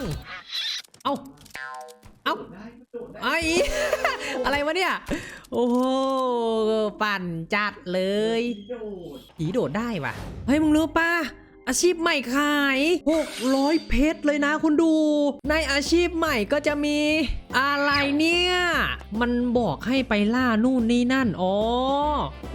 งเอ้าเอ้าไอ้อะไรวะเนี่ย โอ้โห ปั่นจัดเลยผีโดดได้ว่ะ เฮ้ย มึงรู้ป่ะ อาชีพใหม่ขาย 600 เพชรเลยนะคุณดู ในอาชีพใหม่ก็จะมีอะไรเนี่ย มันบอกให้ไปล่านู่นนี่นั่น อ๋อ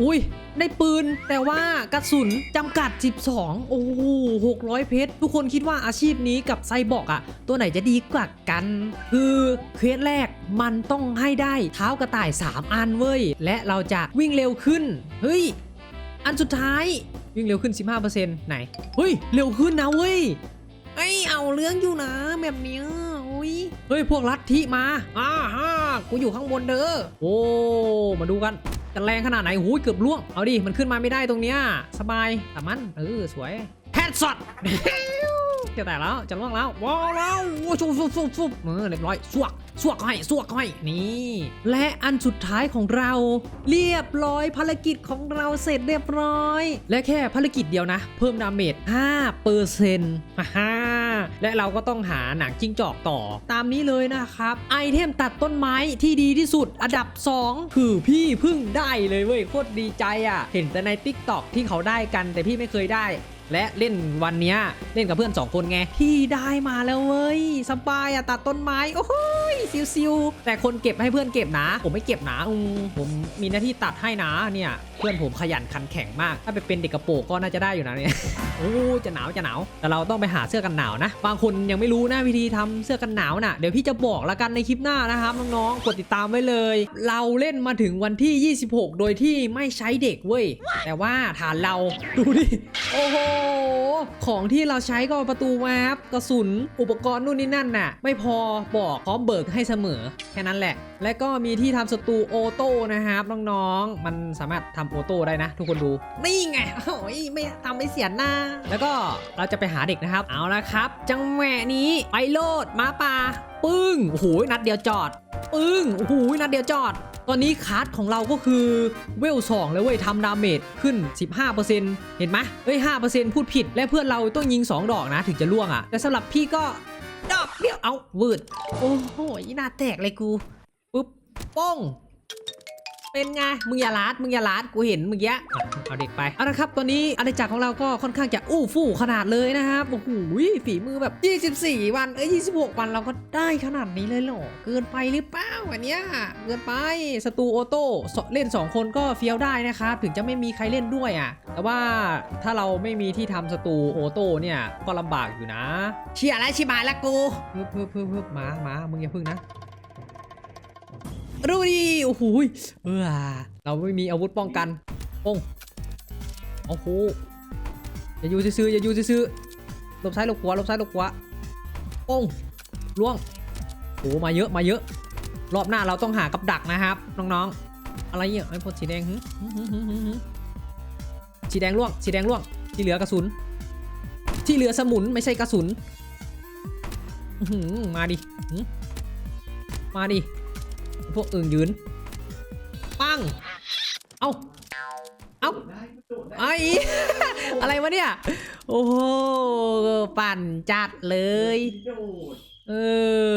อุ้ยได้ปืน แต่ว่ากระสุนจำกัด 12 โอ้โห600 เพชร ทุกคนคิดว่าอาชีพนี้กับไซบอร์กอะตัวไหนจะดีกว่ากัน คือเควสแรกมันต้องให้ได้เท้ากระต่าย 3 อันเว้ย และเราจะวิ่งเร็วขึ้น เฮ้ย อันสุดท้าย วิ่งเร็วขึ้น 15%ไหนเฮ้ยเร็วขึ้นนะเว้ยไอยเอาเรื่องอยู่นะแบบเนี้ยโอ้ยเฮ้ยพวกลัทธิมาอ่าฮ่ากูอยู่ข้างบนเด้อโอ้มาดูกันจะแรงขนาดไหนหูยเกือบล่วงเอาดิมันขึ้นมาไม่ได้ตรงเนี้ยสบายแต่มันเออสวยแฮดช็อต จะแต่แล้วจะล่วงแล้วว้าวแล้วโอ้ชุบชุบชุบชุบเออเรียบร้อยสวกสวกให้สวกให้นี่ และอันสุดท้ายของเรา เรียบร้อยภารกิจของเราเสร็จเรียบร้อย และแค่ภารกิจเดียวนะ เพิ่มดาเมจ5เปอร์เซ็นต์ฮ่าและเราก็ต้องหาหนังจิ้งจอกต่อ ตามนี้เลยนะครับ ไอเทมตัดต้นไม้ที่ดีที่สุด อันดับ 2 คือพี่พึ่งได้เลยเว้ยโคตรดีใจอะ่ะ เห็นแต่ใน t ิ k t o k ที่เขาได้กันแต่พี่ไม่เคยได้ และเล่นวันเนี้ยเล่นกับเพื่อน 2 คนไงพี่ได้มาแล้วเว้ยสบายอะตัดต้นไม้โอ้โหยซิวๆแต่คนเก็บให้เพื่อนเก็บนะ ผมไม่เก็บนะอืมผมมีหน้าที่ตัดให้นะเนี่ย เพื่อนผมขยันขันแข็งมาก ถ้าไปเป็นเด็กกระโปรงก็น่าจะได้อยู่นะเนี่ยโอ้จะหนาวจะหนาวแต่เราต้องไปหาเสื้อกันหนาวนะ บางคนยังไม่รู้นะวิธีทำเสื้อกันหนาวน่ะเดี๋ยวพี่จะบอกละกันในคลิปหน้านะครับน้องๆกดติดตามไว้เลย เราเล่นมาถึงวันที่ 26 โดยที่ไม่ใช้เด็กเว้ยแต่ว่าฐานเราดูดิโอ้โหของที่เราใช้ก็ประตูวาร์ปกระสุน อุปกรณ์นู่นนี่นั่นน่ะ ไม่พอบอกพร้อมเบิกให้เสมอ แค่นั้นแหละ และก็มีที่ทำสตูโอโต้นะครับน้องๆ มันสามารถทำโอโต้ได้นะ ทุกคนดู นี่ไงโอ้ยไม่ทำไม่เสียหน้า แล้วก็เราจะไปหาเด็กนะครับ เอาละครับ จังแหวะนี้ไปโลดมาป่าปึ้งโอ้โหนัดเดียวจอด ปึ้งโอ้โหนัดเดียวจอด ตอนนี้คัสของเราก็คือเวล2แล้วเว้ยทำดาเมจขึ้น 15%เห็นไหมเอ้ย5%พูดผิด และเพื่อนเราต้องยิง 2 ดอกนะถึงจะล่วงอะ แต่สำหรับพี่ก็ดอกเดียวเอาวืด โอ้โหหน้าแตกเลยกูปุ๊บป้อง เป็นไง มึงอย่าลาด มึงอย่าลาด กูเห็นเมึงแยะเอาเด็กไป เอาละครับ ตอนนี้อาณาจักรของเราก็ค่อนข้างจะอู้ฟู่ขนาดเลยนะครับ โอ้โหฝีมือแบบ 24 วัน เอ้ย 26 วันเราก็ได้ขนาดนี้เลยเหรอ เกินไปหรือเปล่าอันเนี้ย เกินไป สตูโอโต้สเล่น 2 คนก็เฟี้ยวได้นะครับ ถึงจะไม่มีใครเล่นด้วยอะ แต่ว่าถ้าเราไม่มีที่ทำสตูโอโต้เนี่ยก็ลำบากอยู่นะ เชียร์อะไรชิบายละกูเพิ่มเพิ่มเพิ่มเพิ่มมามามึงอย่าพึ่งนะ ดูดิโอ้โหเออเราไม่มีอาวุธป้องกันป้องโอ้โหอย่าอยู่ซื่ออย่าอยู่ซื่อหลบซ้ายหลบขวาหลบซ้ายหลบขวาป้งล่วงโอ้มาเยอะมาเยอะ รอบหน้าเราต้องหากับดักนะครับน้องๆ อะไรเนี่ยไอ้พวกสีแดงสีแดงล่วงสีแดงล่วงที่เหลือกระสุน ที่เหลือสมุนไม่ใช่กระสุนมาดิมาดิ พวกอื่นยืน ปัง เอ้าเอ้าไอ้อะไรวะเนี่ย โอ้โห ปั่นจัดเลย เออ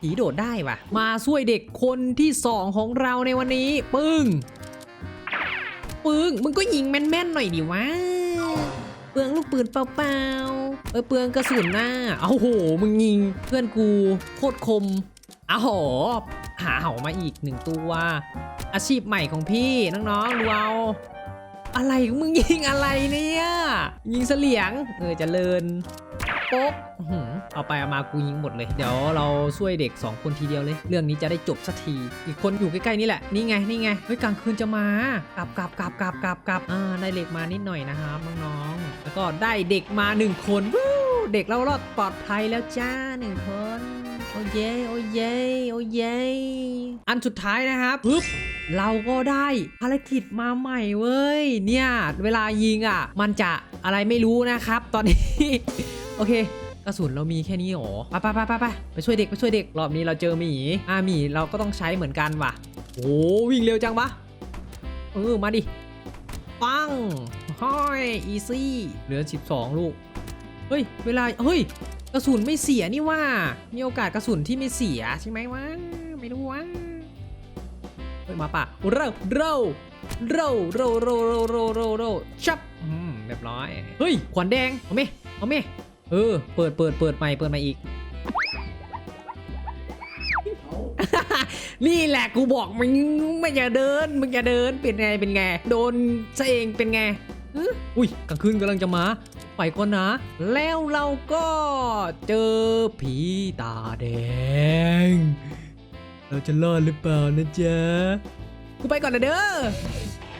ผีโดดได้ว่ะ มาช่วยเด็กคนที่สองของเราในวันนี้ ปึ้ง ปึ้ง มึงก็ยิงแม่นๆหน่อยดิวะเปลืองลูกปืนเปล่าๆเออเปลืองกระสุนหน้า เอาโห มึงยิง เพื่อนกูโคตรคม อ้าโห หาเหามาอีกหนึ่งตัว อาชีพใหม่ของพี่น้องๆดูเอาอะไรของมึงยิงอะไรเนี่ย ยิงเสลียง เออเจะเลินโป๊กเอาไปเอามากูยิงหมดเลย เดี๋ยวเราช่วยเด็ก 2 คนทีเดียวเลย เรื่องนี้จะได้จบสักที อีกคนอยู่ใกล้ๆนี่แหละ นี่ไง นี่ไง เฮ้ยกลางคืนจะมา กลับกลับกลับกลับกลับกลับอ่าได้เหล็กมานิดหน่อยนะครับน้องๆ แล้วก็ได้เด็กมาหนึ่งคนวู้เด็กเรารอดปลอดภัยแล้วจ้าหนึ่งคน เย่โอ้เย่โอ้เย่อันสุดท้ายนะครับปึ๊บเราก็ได้ภารกิจมาใหม่เว้ย เนี่ย เวลายิงอะ มันจะอะไรไม่รู้นะครับ ตอนนี้ โอเคกระสุนเรามีแค่นี้หรอไปไปไปไปไปไปช่วยเด็กไปช่วยเด็กรอบนี้เราเจอหมีอ่าหมีเราก็ต้องใช้เหมือนกันว่ะโอ้วิ่งเร็วจังปะเออมาดิปังห้อยอีซี่เหลือ 12 ลูก เฮ้ย เวลา เฮ้ย กระสุนไม่เสียนี่ว่า มีโอกาสกระสุนที่ไม่เสียใช่ไหมวะ ไม่รู้วะเฮ้ยมาป่าเร็วเร็วเร็วเร็วเร็วเร็วเร็วเร็วเร็วชับอืมเรียบร้อย เฮ้ย ขวานแดง เอาไหมเอาไหมเออ เปิดเปิดเปิดใหม่เปิดใหม่อีก นี่แหละกูบอกมึงไม่อย่าเดินมึงอย่าเดินเป็นไงเป็นไง โดนซะเองเป็นไงอุ้ยกลางคืนกำลังจะมา ไปก่อนนะ แล้วเราก็เจอผีตาแดง เราจะรอดหรือเปล่านะจ๊ะกูไปก่อนนะเด้อ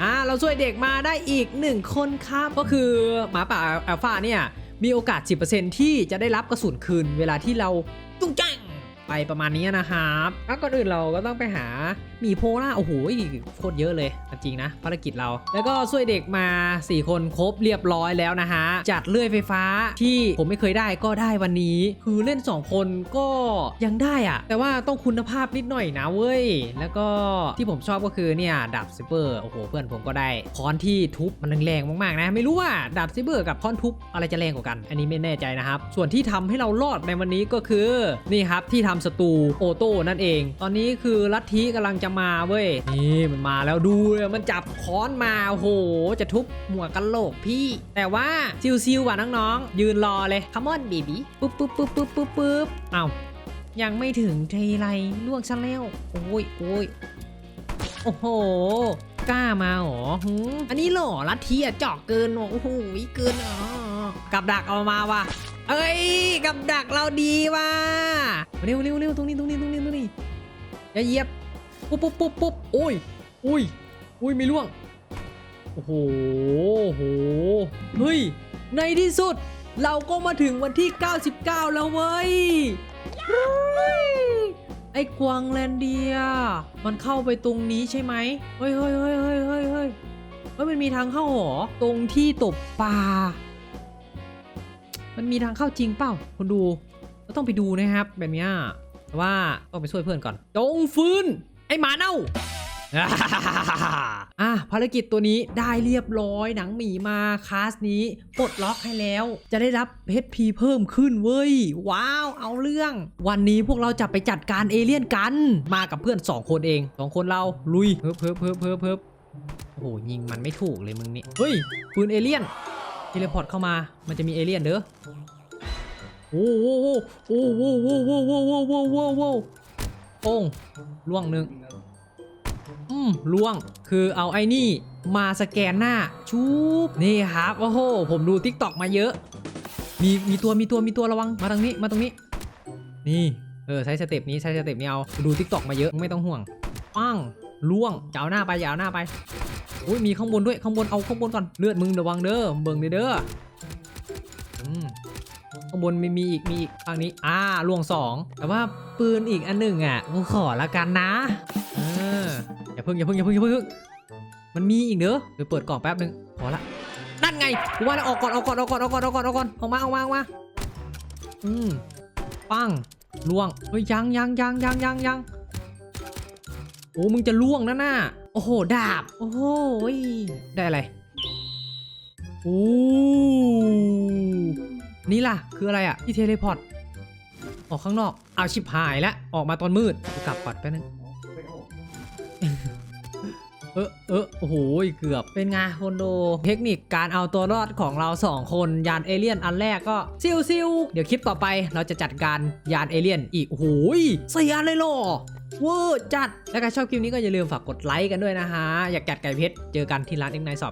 อ่าเราช่วยเด็กมาได้อีกหนึ่งคนครับ ก็คือหมาป่าอัลฟาเนี่ยมีโอกาส 10%ที่จะได้รับกระสุนคืนเวลาที่เราตุ้งจัง ไปประมาณนี้นะครับแล้วก่อนอื่นเราก็ต้องไปหามีโพล่าโอ้โหโคตรเยอะเลยจริงนะภารกิจเรา แล้วก็ช่วยเด็กมา 4 คนครบเรียบร้อยแล้วนะฮะจัดเลื่อยไฟฟ้าที่ผมไม่เคยได้ก็ได้วันนี้ คือเล่น 2 คนก็ยังได้อะแต่ว่าต้องคุณภาพนิดหน่อยนะเว้ย แล้วก็ที่ผมชอบก็คือเนี่ยดาบซิเปอร์โอ้โหเพื่อนผมก็ได้ค้อนที่ทุบมันแรงๆมากๆนะ ไม่รู้ว่าดาบซิเปอร์กับค้อนทุบอะไรจะแรงกว่ากัน อันนี้ไม่แน่ใจนะครับส่วนที่ทำให้เรารอดในวันนี้ก็คือนี่ครับที่ทำสตูโอโต้นั่นเอง ตอนนี้คือลัทธิกำลังจะมาเว้ย นี่มันมาแล้วดูเลยมันจับค้อนมาโห จะทุบหัวกันโหลกพี่ แต่ว่าซิวๆว่ะน้องๆยืนรอเลยคัมอนบีบีปุ๊บปุ๊บปุ๊บปุ๊บปุ๊บปุ๊บเอ้ายังไม่ถึงทีไรล่วงซะแล้วโอ้ยโอ้ยโอ้โหกล้ามาหรออันนี้เหรอลัทธิอะเจาะเกินว่ะโอ้โหเกินอ๋อกับดักเอามาว่ะ เอ้ยกับดักเราดีว่ะเร็วเร็วเร็วตรงนี้ตรงนี้ตรงนี้ตรงนี้อย่าเหยียบปุ๊บปุ๊บปุ๊บปุ๊บโอ้ยอุ้ยอุ้ยไม่ล่วงโอ้โหโอ้โหเฮ้ยในที่สุด เราก็มาถึงวันที่ 99 แล้วเว้ยเฮ้ยไอ้กวางแลนเดีย มันเข้าไปตรงนี้ใช่ไหมเฮ้ยเฮ้ยเฮ้ยเฮ้ยเฮ้ยเฮ้ยเฮ้ยมันมีทางเข้าหรอตรงที่ตบปลา มันมีทางเข้าจริงเปล่าคนดูก็ต้องไปดูนะครับ แบบนี้แต่ว่าต้องไปช่วยเพื่อนก่อนจงฟื้น ไอหมาเน่าอะภารกิจตัวนี้ได้เรียบร้อยหนังหมีมาคลาสนี้ปลดล็อกให้แล้ว จะได้รับ HP เพิ่มขึ้นเว้ย ว้าว เอาเรื่อง วันนี้พวกเราจะไปจัดการเอเลี่ยนกัน มากับเพื่อน 2 คนเอง2คนเราลุยเพิ่มเพิ่มเพิ่มเพิ่มเพิ่มโอ้ยิงมันไม่ถูกเลยมึงนี่เฮ้ยปืนเอเลี่ยน ทีเลพอร์ตเข้ามา มันจะมีเอเลี่ยนเด้อโอ้โหโอ้โหโอ้โหโอ้โหโอ้โหโอ้โหโอ้โงล่วงหนึ่งอืมล่วง คือเอาไอ้นี่มาสแกนหน้าชูบนี่ครับโอ้โห ผมดูทิกตอกมาเยอะ มีมีตัวมีตัวมีตัวระวัง มาตรงนี้มาตรงนี้ นี่ เออใช้สเต็ปนี้ใช้สเต็ปนี้เอา ดูทิกตอกมาเยอะไม่ต้องห่วงปั้งล่วงเจ้าหน้าไปเจ้าหน้าไป อุ้ยมีข้างบนด้วยข้างบนเอาข้างบนก่อนเลือดมึงระวังเด้อเบิ่งเด้ออข้างบนมีมีอีกมีอีกทางนี้อ่าลวงสองแต่ว่าปืนอีกอันหนึ่งอะกูขอละกันนะเอออย่าเพิ่งอย่าเพิ่งอย่าเพิ่งอย่าเพิ่งมันมีอีกเด้อเดี๋ยวเปิดกล่องแป๊บนึงพอละนั่นไงกูว่าแล้วออกก่อนออกก่อนออกก่อนออกก่อนออกก่อนออกก่อนออกมาออกมาออกมาอืมปังล่วงเฮ้ยยังยังยังยังยังยังโอ้มึงจะล่วงนะน่ะ โอ้โห ดาบ โอ้โห ได้อะไรโอ้นี่ล่ะ คืออะไรอะ ที่เทเลพอร์ต ออกข้างนอก เอาชิบหายแล้ว ออกมาตอนมืด กลับก่อนแป๊บนึง เออเออโอ้โห เกือบ เป็นไงคนดู เทคนิคการเอาตัวรอดของเราสองคน ยานเอเลี่ยนอันแรกก็ซิวซิวเดี๋ยวคลิปต่อไปเราจะจัดการยานเอเลี่ยนอีก โอ้โหสี่อันเลยหรอ เวอร์จัด และใครชอบคลิปนี้ก็อย่าลืมฝากกดไลค์กันด้วยนะฮะ อยากจัดไก่เพชร เจอกันที่ร้านเอ็กไนสอบ